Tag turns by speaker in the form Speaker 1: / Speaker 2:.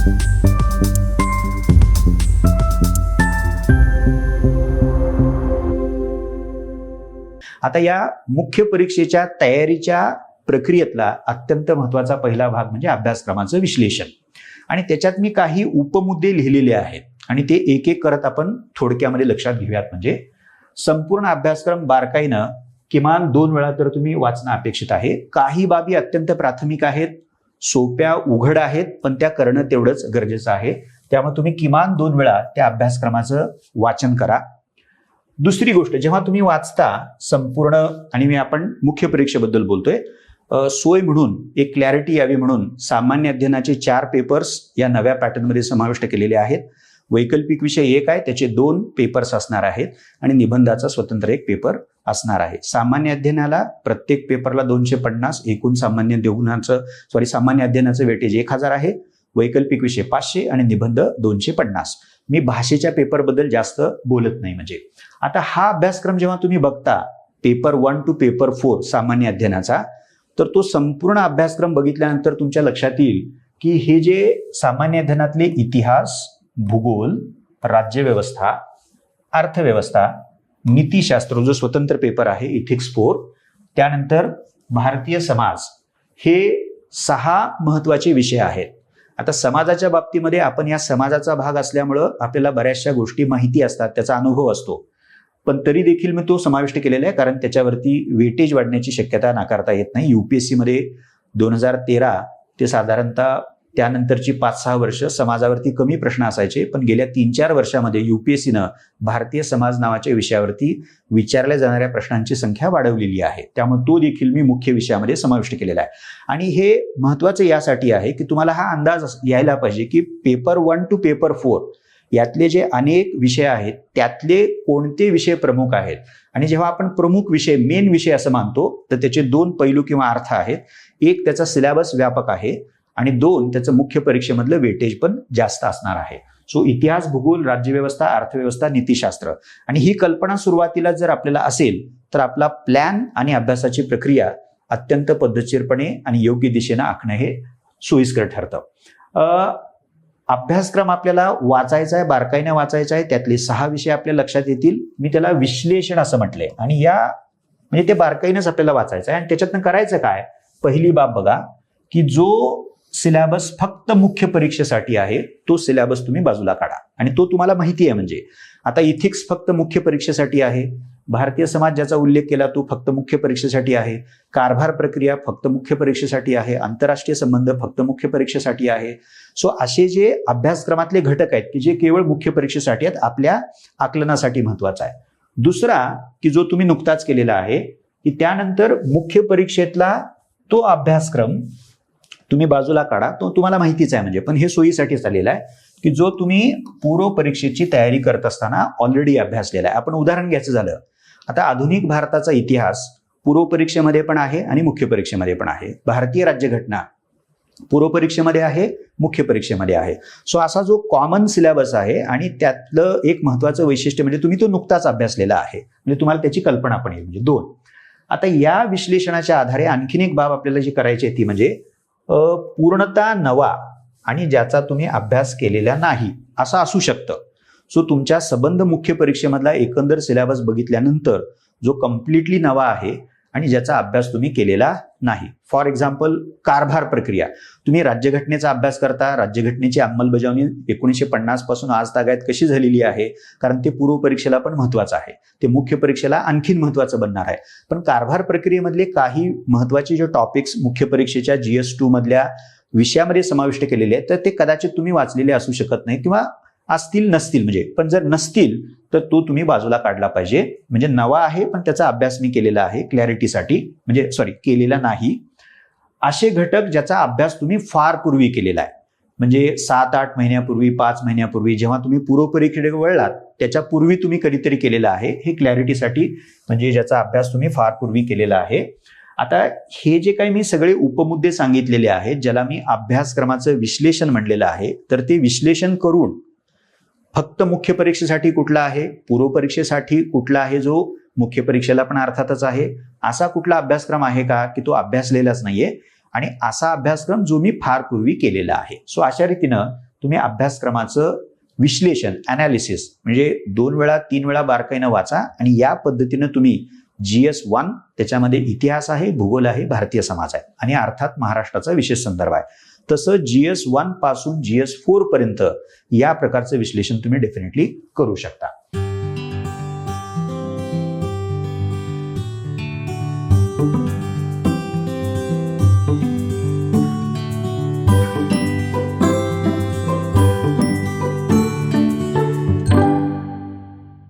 Speaker 1: आता या मुख्य परीक्षेच्या तयारीच्या प्रक्रियेतला अत्यंत महत्त्वाचा पहिला भाग म्हणजे अभ्यासक्रमाचं विश्लेषण. आणि त्याच्यात मी काही उपमुद्दे लिहिलेले आहेत. आणि ते एक एक करत आपण थोडक्यामध्ये लक्षात घेऊयात. म्हणजे संपूर्ण अभ्यासक्रम बारकाईनं किमान दोन वेळा तर तुम्ही वाचणं अपेक्षित आहे. काही बाबी अत्यंत प्राथमिक आहेत. सोप्या उघड आहेत पण त्या करणं तेवढंच गरजेचं आहे. त्यामुळे तुम्ही किमान दोन वेळा त्या अभ्यासक्रमाचं वाचन करा. दुसरी गोष्ट जेव्हा तुम्ही वाचता संपूर्ण आणि मी आपण मुख्य परीक्षेबद्दल बोलतोय सोय म्हणून एक क्लॅरिटी यावी म्हणून सामान्य अध्ययनाचे चार पेपर्स या नव्या पॅटर्नमध्ये समाविष्ट केलेले आहेत. वैकल्पिक विषय एक आहे त्याचे दोन पेपर्स असणार आहेत आणि निबंधाचा स्वतंत्र एक पेपर असणार आहे. सामान्य अध्ययनाला प्रत्येक पेपरला दोनशे पन्नास एकूण सामान्य देऊनाचं सॉरी सामान्य अध्ययनाचं वेटेज एक हजार आहे वैकल्पिक विषय पाचशे आणि निबंध दोनशे पन्नास. मी भाषेच्या पेपरबद्दल जास्त बोलत नाही म्हणजे. आता हा अभ्यासक्रम जेव्हा तुम्ही बघता paper one two paper four सामान्य अध्ययनाचा तर तो संपूर्ण अभ्यासक्रम बघितल्यानंतर तुमच्या लक्षात येईल की हे जे सामान्य अध्ययनातले इतिहास भूगोल राज्यव्यवस्था अर्थव्यवस्था नीतीशास्त्र जो स्वतंत्र पेपर आहे इथिक्स फोर त्यानंतर भारतीय समाज हे सहा महत्त्वाचे विषय आहेत. आता समाजाच्या बाबतीमध्ये आपण या समाजाचा भाग असल्यामुळं आपल्याला बऱ्याचशा गोष्टी माहिती असतात त्याचा अनुभव असतो. पण तरी देखील मी तो समाविष्ट केलेला आहे कारण त्याच्यावरती वेटेज वाढण्याची शक्यता नाकारता येत नाही. युपीएससीमध्ये दोन हजार तेरा ते साधारणतः त्यानंतरची पाच सहा वर्ष समाजावरती कमी प्रश्न असायचे पण गेल्या तीन चार वर्षामध्ये युपीएससीनं भारतीय समाज नावाच्या विषयावरती विचारल्या जाणाऱ्या प्रश्नांची संख्या वाढवलेली आहे. त्यामुळे तो देखील मी मुख्य विषयामध्ये समाविष्ट केलेला आहे. आणि हे महत्वाचं यासाठी आहे की तुम्हाला हा अंदाज यायला पाहिजे की paper one two paper four यातले जे अनेक विषय आहेत त्यातले कोणते विषय प्रमुख आहेत? आणि जेव्हा आपण प्रमुख विषय मेन विषय असं मानतो तर त्याचे दोन पैलू किंवा अर्थ आहेत. एक त्याचा सिलेबस व्यापक आहे. आणि दोन त्याचं मुख्य परीक्षेमधलं वेटेज पण जास्त असणार आहे. सो इतिहास भूगोल राज्यव्यवस्था अर्थव्यवस्था नीतीशास्त्र. आणि ही कल्पना सुरुवातीला जर आपल्याला असेल तर आपला प्लॅन आणि अभ्यासाची प्रक्रिया अत्यंत पद्धतशीरपणे आणि योग्य दिशेनं आखणं हे सोयीस्कर ठरतं. अभ्यासक्रम आपल्याला वाचायचा आहे बारकाईने वाचायचा आहे त्यातले सहा विषय आपल्या लक्षात येतील. मी त्याला विश्लेषण असं म्हटलंय. आणि या म्हणजे ते बारकाईनंच आपल्याला वाचायचं आहे. आणि त्याच्यातनं करायचं काय? पहिली बाब बघा की जो सिलॅबस फक्त मुख्य परीक्षेसाठी आहे तो सिलॅबस तुम्ही बाजूला काढा. आणि तो तुम्हाला माहिती आहे म्हणजे. आता इथिक्स फक्त मुख्य परीक्षेसाठी आहे भारतीय समाज ज्याचा उल्लेख केला तो फक्त मुख्य परीक्षेसाठी आहे कारभार प्रक्रिया फक्त मुख्य परीक्षेसाठी आहे आंतरराष्ट्रीय संबंध फक्त मुख्य परीक्षेसाठी आहे. सो असे जे अभ्यासक्रमातले घटक आहेत की जे केवळ मुख्य परीक्षेसाठी आहेत आपल्या आकलनासाठी महत्त्वाचा आहे. दुसरा की जो तुम्ही नुकताच केलेला आहे की त्यानंतर मुख्य परीक्षेतला तो अभ्यासक्रम तुम्ही बाजूला काढा. तो तुम्हाला माहितीच आहे म्हणजे. पण हे सोयीसाठी चाललेलं आहे की जो तुम्ही पूर्व परीक्षेची तयारी करत असताना ऑलरेडी अभ्यासलेला आहे. आपण उदाहरण घ्यायचं झालं. आता आधुनिक भारताचा इतिहास पूर्व परीक्षेमध्ये पण आहे आणि मुख्य परीक्षेमध्ये पण आहे. भारतीय राज्यघटना पूर्व परीक्षेमध्ये आहे मुख्य परीक्षेमध्ये आहे. सो असा जो कॉमन सिलेबस आहे आणि त्यातलं एक महत्वाचं वैशिष्ट्य म्हणजे तुम्ही तो नुकताच अभ्यासलेला आहे. म्हणजे तुम्हाला त्याची कल्पना पण येईल. म्हणजे दोन. आता या विश्लेषणाच्या आधारे आणखीन एक बाब आपल्याला जी करायची आहे ती म्हणजे पूर्णतः नवा आणि ज्याचा तुम्ही अभ्यास केलेला नाही असं असू शकतं. सो तुमच्या सबंध मुख्य परीक्षेमधला एकंदर सिलेबस बघितल्यानंतर जो कम्प्लिटली नवा आहे आणि ज्याचा अभ्यास तुम्ही केलेला नाही. फॉर एक्झाम्पल कारभार प्रक्रिया. तुम्ही राज्यघटनेचा अभ्यास करता राज्यघटनेची अंमलबजावणी एकोणीसशे पन्नासपासून आज तागायत कशी झालेली आहे? कारण ते पूर्व परीक्षेला पण महत्वाचं आहे. ते मुख्य परीक्षेला आणखीन महत्वाचं बनणार आहे. पण कारभार प्रक्रियेमधले काही महत्त्वाचे जे टॉपिक्स मुख्य परीक्षेच्या जीएस टू मधल्या विषयामध्ये समाविष्ट केलेले आहेत तर ते कदाचित तुम्ही वाचलेले असू शकत नाही किंवा असतील नसतील. म्हणजे पण जर नसतील तर तो तुम्ही बाजूला काढला पाहिजे. म्हणजे नवा आहे पण त्याचा अभ्यास मी केलेला आहे क्लॅरिटीसाठी म्हणजे सॉरी केलेला नाही. असे घटक ज्याचा अभ्यास तुम्ही फार पूर्वी केलेला आहे. म्हणजे सात आठ महिन्यापूर्वी पाच महिन्यापूर्वी जेव्हा तुम्ही पूर्वपरीक्षेकडे वळलात त्याच्या पूर्वी तुम्ही कधीतरी केलेला आहे. हे क्लॅरिटीसाठी म्हणजे ज्याचा अभ्यास तुम्ही फार पूर्वी केलेला आहे. आता हे जे काही मी सगळे उपमुद्दे सांगितलेले आहेत ज्याला मी अभ्यासक्रमाचं विश्लेषण म्हणलेलं आहे तर ते विश्लेषण करून फक्त मुख्य परीक्षेसाठी कुठला आहे? पूर्व परीक्षेसाठी कुठला आहे जो मुख्य परीक्षेला पण अर्थातच आहे? असा कुठला अभ्यासक्रम आहे का की तो अभ्यासलेलाच नाहीये? आणि असा अभ्यासक्रम जो मी फार पूर्वी केलेला आहे. सो अशा रीतीनं तुम्ही अभ्यासक्रमाचं विश्लेषण अनालिसिस म्हणजे दोन वेळा तीन वेळा बारकाईनं वाचा आणि या पद्धतीनं तुम्ही जी एस वन त्याच्यामध्ये इतिहास आहे भूगोल आहे भारतीय समाज आहे आणि अर्थात महाराष्ट्राचा विशेष संदर्भ आहे. तसं जी एस वनपासून जी एस फोर पर्यंत या प्रकारचं विश्लेषण तुम्ही डेफिनेटली करू शकता. thank you